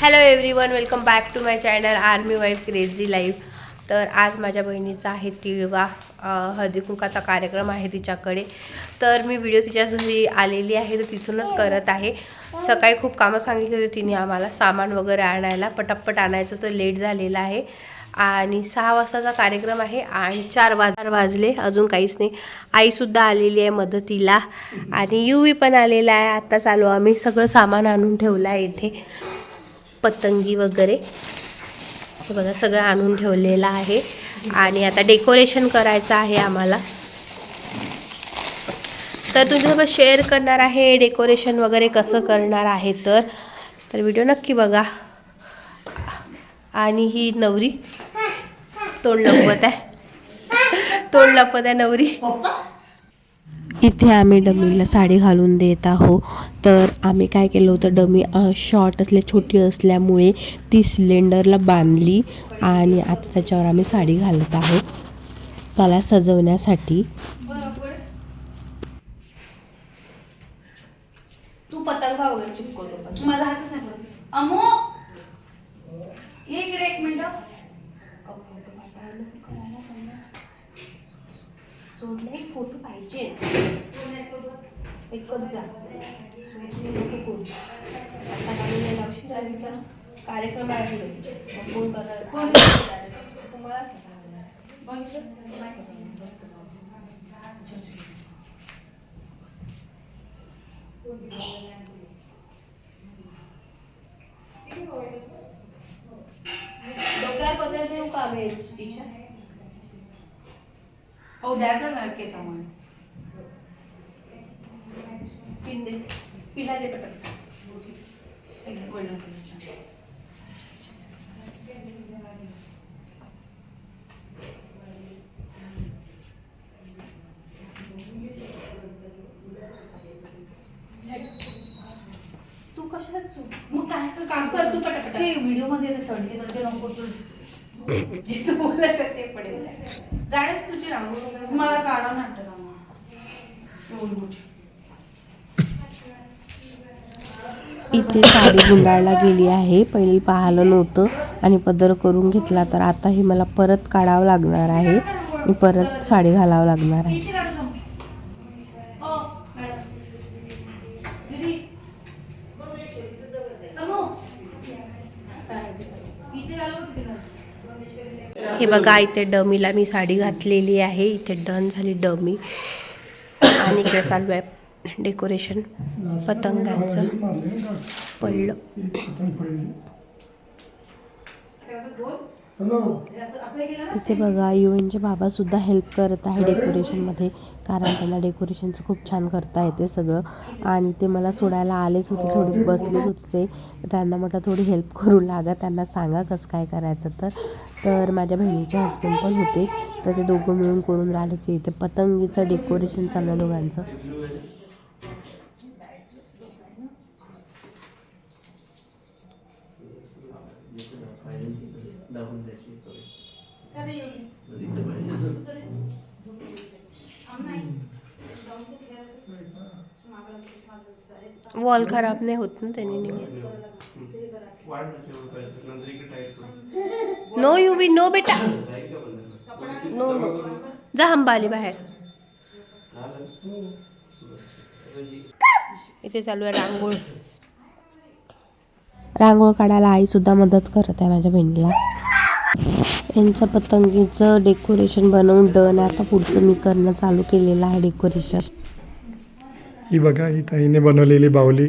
Hello everyone welcome back to my channel army wife crazy life तर आज माझ्या बहिणीचा आहे तिळवा हळदीकुंकाचा कार्यक्रम आहे तिच्याकडे. तर मी व्हिडिओ तिच्या घरी आलेली आहे तर तिथूनच करत आहे. सकाळी खूप कामं सांगितली होती तिने आम्हाला सामान वगैरे आणायला पटापट आणायचं तर लेट झालेलं आहे. आणि सहा वाजताचा कार्यक्रम आहे आणि चार वाज वाजले अजून काहीच नाही. आईसुद्धा आलेली आहे मदतीला. आणि युवी पण आलेला आहे आत्ताच आलो आम्ही सगळं सामान आणून ठेवलं आहे इथे. पतंगी वगैरे. हे बघा सगळं आणून ठेवलेलं आहे. आणि आता डेकोरेशन करायचं आहे आम्हाला. तर तुमच्यासोबत शेअर करणार आहे डेकोरेशन वगैरे कसं करणार आहे तर. तर व्हिडिओ नक्की बघा. आणि ही नवरी. तोंड लपवत आहे. तोंड लपवत आहे नवरी. इथे आम्ही डमीला साडी घालून देत आहो तर आम्ही काय केलं होतं डमी शॉर्ट असल्या छोटी असल्यामुळे ती सिलेंडरला बांधली आणि आता त्याच्यावर आम्ही साडी घालत आहोत. त्याला सजवण्यासाठी. तू पतंगा वगैरे चिपकवतो पण. माझा हातच नाही. अमो ये इकडे एक मिनिट सोडले एक फोटो पाहिजे. एकच जा. आता तर कार्यक्रम आहे कोण करणार? कोण तुम्हालाच देऊ का वेळीच्या पिन दे पिला दे पटकन एक golden color चा. तू कशाला मग काय कर काम कर तू पटापट. ते व्हिडिओमध्ये चढके चढके नको जे तू बोलत आहे ते पडेल जाण्यात तुझी रांगोळी मला काढा नाटक एवढी मोठी. इथे साडी गुंडाळला गेली आहे. पहिले पाहिलं नव्हतं आणि पदर करून घेतला तर आता ही मला परत काढावं लागणार आहे. मी परत साडी घालावं लागणार आहे. हे बघा इथे डमीला मी साडी घातलेली आहे. इथे डन झाली डमी. आणि इकडे चालू आहे डेकोरेशन. पतंगांचं पडलं? इथे बघा युएनचे बाबा सुद्धा हेल्प करत आहे डेकोरेशनमध्ये कारण त्यांना डेकोरेशनचं खूप छान करता येते सगळं. आणि ते मला सोडायला आलेच होते थोडे बसलेच होते. ते त्यांना म्हटलं थोडी हेल्प करू लागा त्यांना सांगा कसं काय करायचं तर. तर माझ्या बहिणीचे हस्बंड पण होते. तर ते दोघं मिळून करून राहिले होते इथे पतंगीचं डेकोरेशन चाललं दोघांचं. वॉल खराब नाही होत ना त्यांनी. नो यू बी नो बेटा. नो नो जा हंबाली बाहेर. इथे चालू आहे रांगोळ. रांगोळ काढायला आई सुद्धा मदत करत आहे माझ्या बहिणीला. यांचं पतंगीचं डेकोरेशन बनवून डन आता पुढचं मी करणं चालू केलेलं आहे डेकोरेशन ही बघा ही ताईने बनवलेली बाहुली.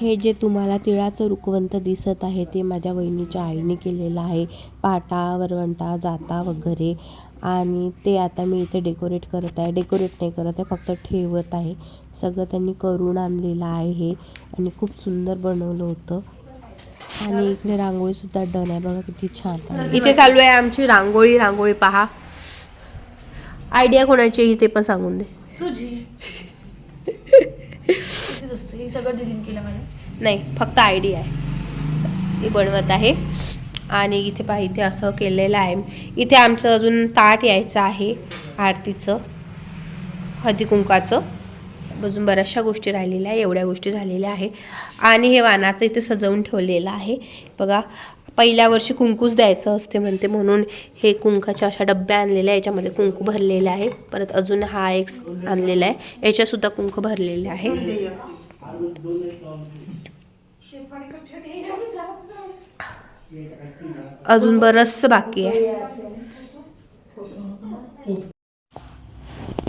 हे जे तुम्हाला तिळाचं रुकवंत दिसत आहे ते माझ्या वहिनीच्या आईने केलेलं आहे. पाटा वरवंटा जाता वगैरे. आणि ते आता मी इथे डेकोरेट करत आहे. डेकोरेट नाही करत आहे फक्त ठेवत आहे. सगळं त्यांनी करून आणलेलं आहे हे. आणि खूप सुंदर बनवलं होतं. आणि इकडे रांगोळी सुद्धा डन आहे. बघा किती छान इथे चालू आहे आमची रांगोळी रांगोळी पहा. आयडिया कोणाची आहे ते पण सांगून दे. तुझी. हे सगळं दिदीने केलं माझ्या. नाही फक्त आय डी आहे. ती बनवत आहे. आणि इथे पहा इथे असं केलेलं आहे. इथे आमचं अजून ताट यायचं आहे आरतीचं हळदीकुंकाचं अजून बऱ्याचशा गोष्टी राहिलेल्या आहे एवढ्या गोष्टी झालेल्या आहे. आणि हे वानाचं इथे सजवून ठेवलेलं आहे. बघा पहिल्या वर्षी कुंकूच द्यायचं असते म्हणते म्हणून हे कुंकाच्या अशा डब्या आणलेल्या आहे याच्यामध्ये कुंकू भरलेले आहे. परत अजून हा एक आणलेला आहे. याच्यासुद्धा कुंकू भरलेले आहे. अजून बरंचसं बाकी आहे. हो.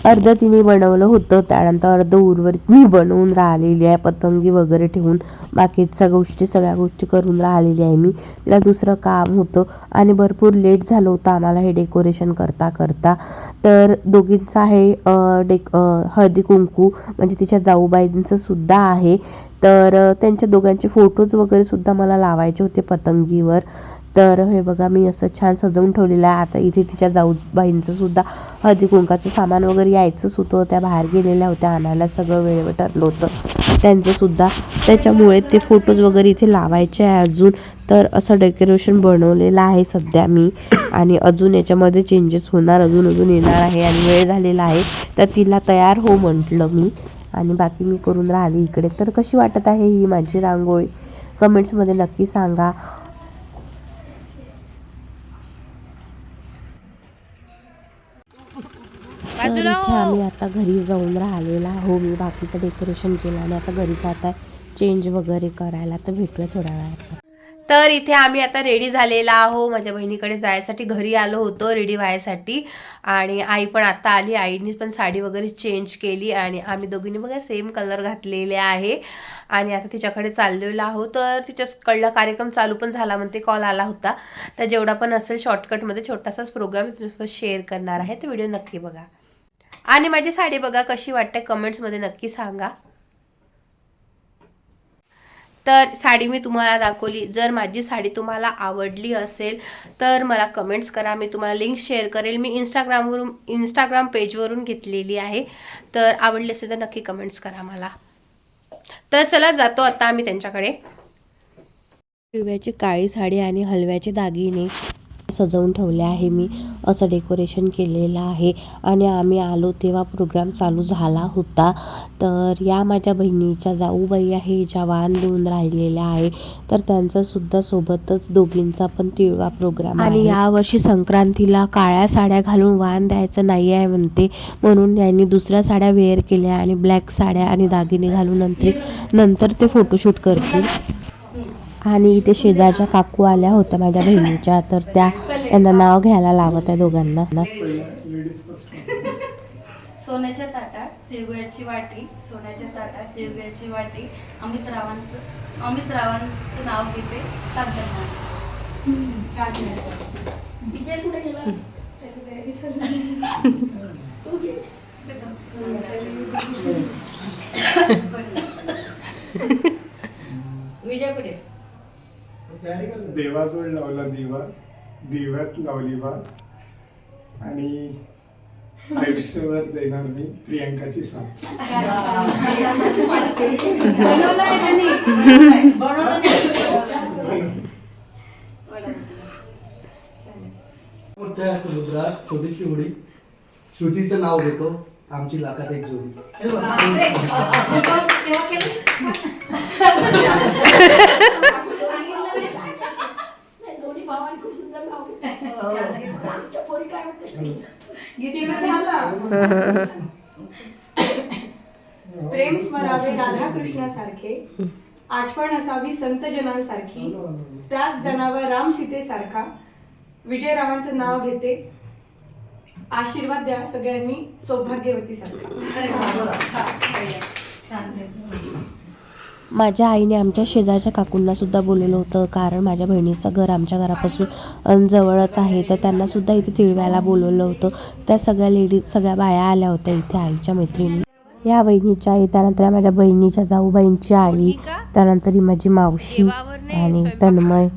अर्ध तिने बनवलं होतं. त्यानंतर अर्ध उर्वरित मी बनवून राहिलेली आहे. पतंगी वगैरे ठेवून बाकीच्या गोष्टी सगळ्या गोष्टी करून राहिलेली आहे मी. तिला दुसरं काम होतं आणि भरपूर लेट झालं होतं आम्हाला हे डेकोरेशन करता करता. तर दोघींचं आहे डेक हळदी कुंकू म्हणजे तिच्या जाऊबाईंचं सुद्धा आहे. तर त्यांच्या दोघांचे फोटोज वगैरे सुद्धा मला लावायचे होते पतंगीवर. तर हे बघा मी असं छान सजवून ठेवलेलं आहे. आता इथे तिच्या जाऊबाईंचं सुद्धा हळदी कुंकाचं सामान वगैरे यायचंच होतं. त्या बाहेर गेलेल्या होत्या आणायला सगळं वेळेवर ठरलं होतं. त्यांचंसुद्धा त्याच्यामुळे ते फोटोज वगैरे इथे लावायचे आहे अजून. तर असं डेकोरेशन बनवलेलं आहे सध्या मी. आणि अजून याच्यामध्ये चेंजेस होणार अजून अजून येणार आहे आणि वेळ झालेला आहे. तर तिला तयार हो म्हटलं मी. आणि बाकी मी करून राहिली इकडे. तर कशी वाटत आहे ही माझी रांगोळी? कमेंट्समध्ये नक्की सांगा. तर इथे आम्ही आता घरी जाऊन राहिलेला हो मी बाकीचं डेकोरेशन केलं आणि आता घरी जात आहे. चेंज वगैरे करायला तर भेटूया थोड्या वेळात. तर इथे आम्ही आता रेडी झालेला आहो. माझ्या बहिणीकडे जायसाठी घरी आलो होतो रेडी व्हायसाठी. आणि आई पण आता आली. आईने पण साडी वगैरे चेंज केली आणि आम्ही दोघींनी बघा सेम कलर घातलेले आहे. आणि आता तिच्याकडे चाललेलो आहोत तर तिच्याकडला कार्यक्रम चालू पण झाला म्हणते. कॉल आला होता. तर जेवढा पण असेल शॉर्टकटमध्ये छोटासाच प्रोग्राम तुझ्यासोबत शेअर करणार आहे. तर व्हिडिओ नक्की बघा. आणि माझी साडी बघा कशी वाटते कमेंट्समध्ये नक्की सांगा. तर साडी मी तुम्हाला दाखवली. जर माझी साडी तुम्हाला आवडली असेल तर मला कमेंट्स करा. मी तुम्हाला लिंक शेअर करेल. मी इंस्टाग्रामवरून इंस्टाग्राम पेजवरून घेतलेली आहे. तर आवडली असेल तर नक्की कमेंट्स करा मला. तर चला जातो आता आम्ही त्यांच्याकडे. हिरव्याची काळी साडी आणि हलव्याचे दागिने. सजवून ठेवले आहे. मी असं डेकोरेशन केलेलं आहे. आणि आम्ही आलो तेव्हा प्रोग्राम चालू झाला होता. तर या माझ्या बहिणीच्या जाऊबाई आहे ज्या वाण देऊन राहिलेल्या आहे. तर त्यांचा सुद्धा सोबतच दोघींचा पण तिळवा प्रोग्राम आणि यावर्षी संक्रांतीला काळ्या साड्या घालून वाण द्यायचं नाही आहे म्हणते. म्हणून यांनी दुसऱ्या साड्या वेअर केल्या आणि ब्लॅक साड्या आणि दागिने घालून नंतर नंतर ते फोटोशूट करतील. आणि इथे शेजारच्या काकू आल्या होत्या माझ्या बहिणीच्या. तर त्या यांना नाव घ्यायला लावत आहे दोघांना. सोन्याच्या ताटात तिळगुळ्याची वाटी सोन्याच्या ताटात तिळगुळ्याची वाटी. अमित रावांचं अमित रावांचं नाव घेते सात जन्मांचं देवाजवळ लावला दिवा दिव्यात लावली बा. आणि आयुष्यभर देणार मी प्रियंकाची साथ. मोठ्या समुद्रात छोटीशी उडी श्रुतीचं नाव घेतो आमची लाखात एक जोडी. प्रेम स्मरावे राधाकृष्णासारखे आठवण असावी संत जनांसारखी त्याच जनावर राम सीतेसारखा. विजयरावांचं नाव घेते. आशीर्वाद द्या सगळ्यांनी सौभाग्यवती सारखा माझ्या आईने आमच्या शेजारच्या काकूंना सुद्धा बोललेलं होतं. कारण माझ्या बहिणीचं घर आमच्या घरापासून जवळच आहे. तर त्यांना सुद्धा इथे तिळव्याला बोलवलं होतं. त्या सगळ्या लेडीज सगळ्या बाया आल्या होत्या इथे आईच्या मैत्रिणी. या बहिणीच्या आई त्यानंतर या माझ्या बहिणीच्या जाऊबाईंची आई त्यानंतर ही माझी मावशी आणि तन्मय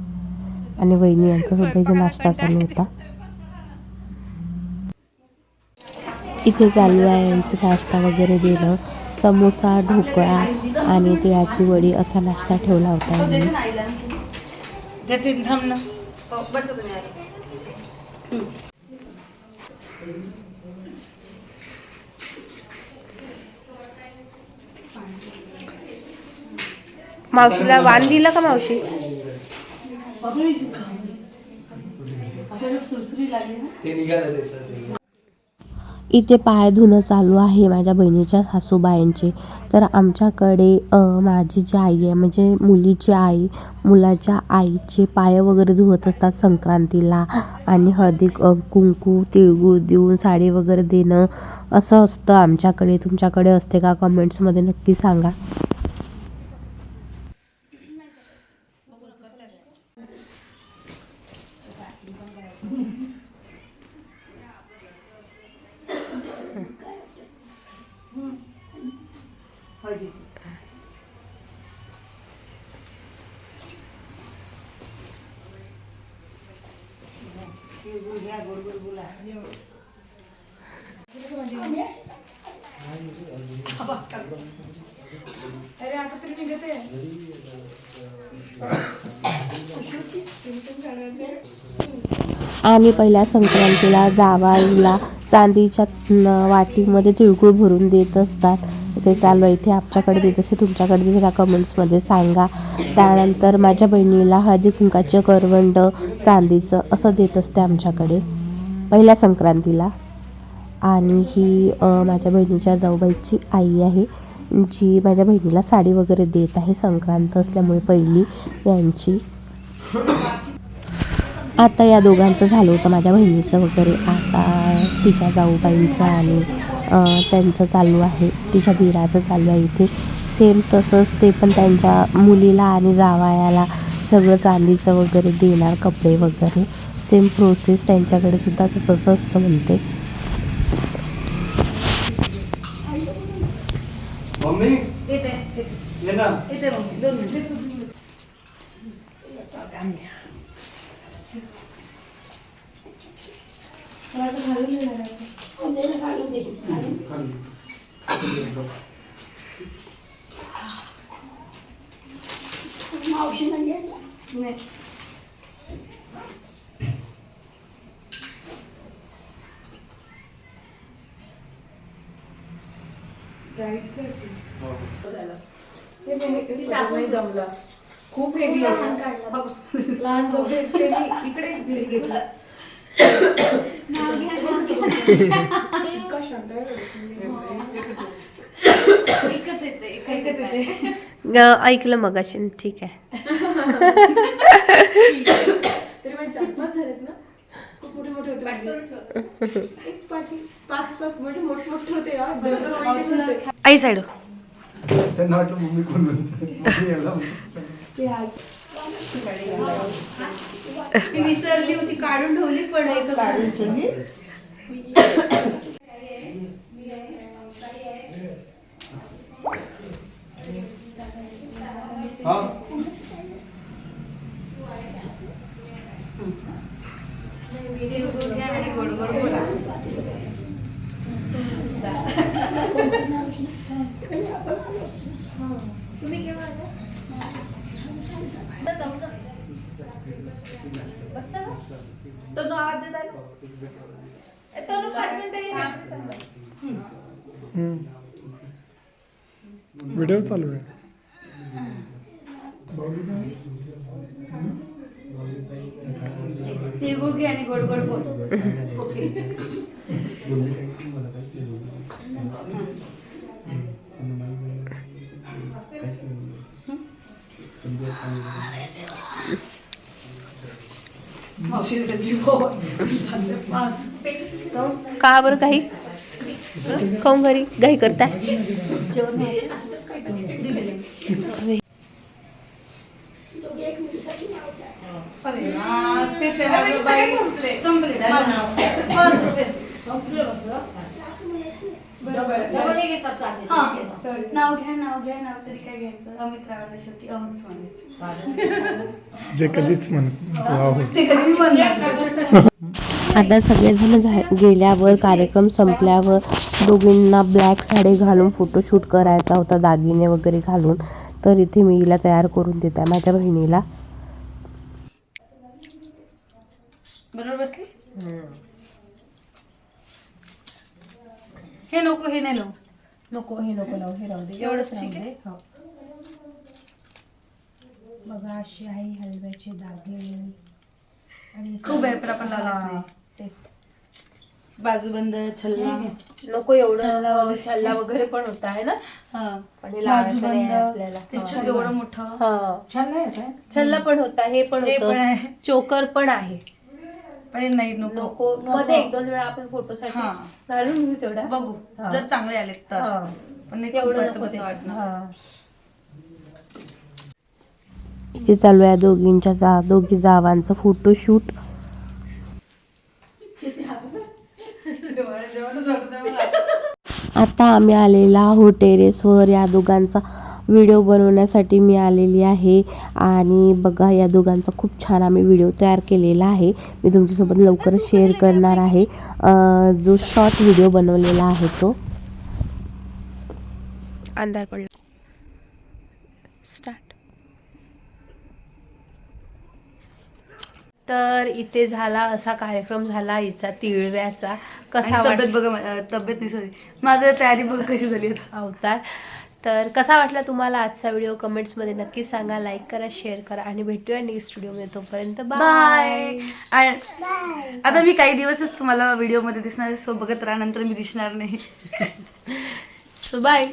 आणि बहिणी यांचा सुद्धा इथे नाश्ता चालू होता. इथे चालू आहे यांचं नाश्ता वगैरे देणं. समोसा ढोकळा आणि तिळाची वडी असा नाश्ता ठेवला होता मावशीला वान दिलं का मावशी? इथे पाय धुणं चालू आहे माझ्या बहिणीच्या सासूबाईंचे. तर आमच्याकडे माझी जी आई आहे म्हणजे मुलीची आई मुलाच्या आईचे पाय वगैरे धुवत असतात संक्रांतीला. आणि हळदी कुंकू तिळगुळ देऊन साडी वगैरे देणं असं असतं आमच्याकडे. तुमच्याकडे असते का? कमेंट्समध्ये नक्की सांगा. अरे आता तरी निघते आणि पहिल्या संक्रांतीला जावाईला चांदीच्या वाटीमध्ये तिळगुळ भरून देत असतात. ते चालू आहे इथे आमच्याकडे देत असे तुमच्याकडे देते कमेंट्समध्ये सांगा. त्यानंतर माझ्या बहिणीला हळदी कुंकाचं करवंड चांदीचं असं देत असते आमच्याकडे पहिल्या संक्रांतीला. आणि ही माझ्या बहिणीच्या जाऊबाईची आई आहे जी माझ्या बहिणीला साडी वगैरे देत आहे. संक्रांत असल्यामुळे पहिली यांची. आता या दोघांचं झालं होतं माझ्या बहिणीचं वगैरे. आता तिच्या जाऊबाईंचं आणि त्यांचं चालू आहे. तिच्या दिराचं चालू आहे इथे. सेम तसंच ते पण त्यांच्या मुलीला आणि जावयाला सगळं चांदीचं वगैरे देणार कपडे वगैरे. सेम प्रोसेस त्यांच्याकडे सुद्धा तसंच असतं म्हणते. मम्मी? येते येते. ये ना. येते मग दोन मिनिट नाही नाही. जमला खूप लहान त्यांनी इकडे घेतला इतका शांत आहे एकच येते एकच येते ऐकलं मग अशी ठीक आहे तरी चार पाच झालेत ना खूप मोठे मोठे होते. एक पाच पाच पाच मोठे मोठे मोठे होते यार दोन दोन वर्षाचे होते. आई साईड त्यांना वाटलं मम्मी कोण म्हणते मम्मी याला म्हणते. ते आज ती विसरली होती काढून ठेवली पण एकच तुम्ही केव्हा बसता का? तो आवाज देत आहे ना? ए, तनू पाच मिनिटं ये ना. हम्म. व्हिडिओ चालू आहे. तिळगुळ घे आणि गोड गोड बोल. मावशी का बरं काही? खाऊन घरी घाई करताय. तेच आहे माझं बाई संपले बस होते. नाव घ्या नाव घ्या नाव तरी काय घ्यायचं अमित रावाचं शेवटी अमित म्हणायचं जे कधीच म्हणत ते कधी आता सगळेजण झा गेल्यावर कार्यक्रम संपल्यावर दोघींना ब्लॅक साडी घालून फोटोशूट करायचा होता दागिने वगैरे घालून. तर इथे मी हिला तयार करून देत आहे माझ्या बहिणीला. बरोबर बसली? हे नको हे नाही लावू. नको हे नको लावू हे राहू दे. एवढंच ठीक आहे? हो. बघा अशी आहे हलव्याचे दागिने. आणि खूप आहे, पण आपण लावलेच नाही. बाजूबंद छल्ला नको एवढं छल्ला वगैरे पण होता आहे ना हा पण हे लावायचं नाही बाजूबंद आपल्याला. ते. छल्ला एवढं मोठं हा? छल्ला पण होता हे पण हे पण आहे. होतं चोकर पण आहे पण हे नाही नको नको मध्ये एक दोन वेळा आपण फोटोसाठी हा. घालून घेऊ तेवढा बघू हा. जर चांगले आले तर हा. पण एवढं खूपच नको बचं ते. वाटणार हा. इथे चालू आहे दोघींच्या जा दोघी जावांचं फोटोशूट आता आम्ही आलेला आहोत टेरेसवर. या दोघांचा व्हिडिओ बनवण्यासाठी मी आलेली आहे. आणि बघा या दोघांचा खूप छान आम्ही व्हिडिओ तयार केलेला आहे. मी तुमच्यासोबत लवकरच शेअर करणार आहे. जो शॉर्ट व्हिडिओ बनवलेला आहे तो. अंधार पडला. तर इथे झाला असा कार्यक्रम झाला हिचा तिळव्याचा. कसा तब्येत बघा तब्येत नाही सॉरी माझं तयारी बघ कशी झाली आता. अवतार. तर कसा वाटला तुम्हाला आजचा व्हिडिओ? कमेंट्समध्ये नक्की सांगा लाईक करा शेअर करा आणि भेटूया नेक्स्ट व्हिडिओमध्ये तोपर्यंत बाय बाय आता मी काही दिवसच तुम्हाला व्हिडिओमध्ये दिसणार सो बघत राहा नंतर मी दिसणार नाही. So bye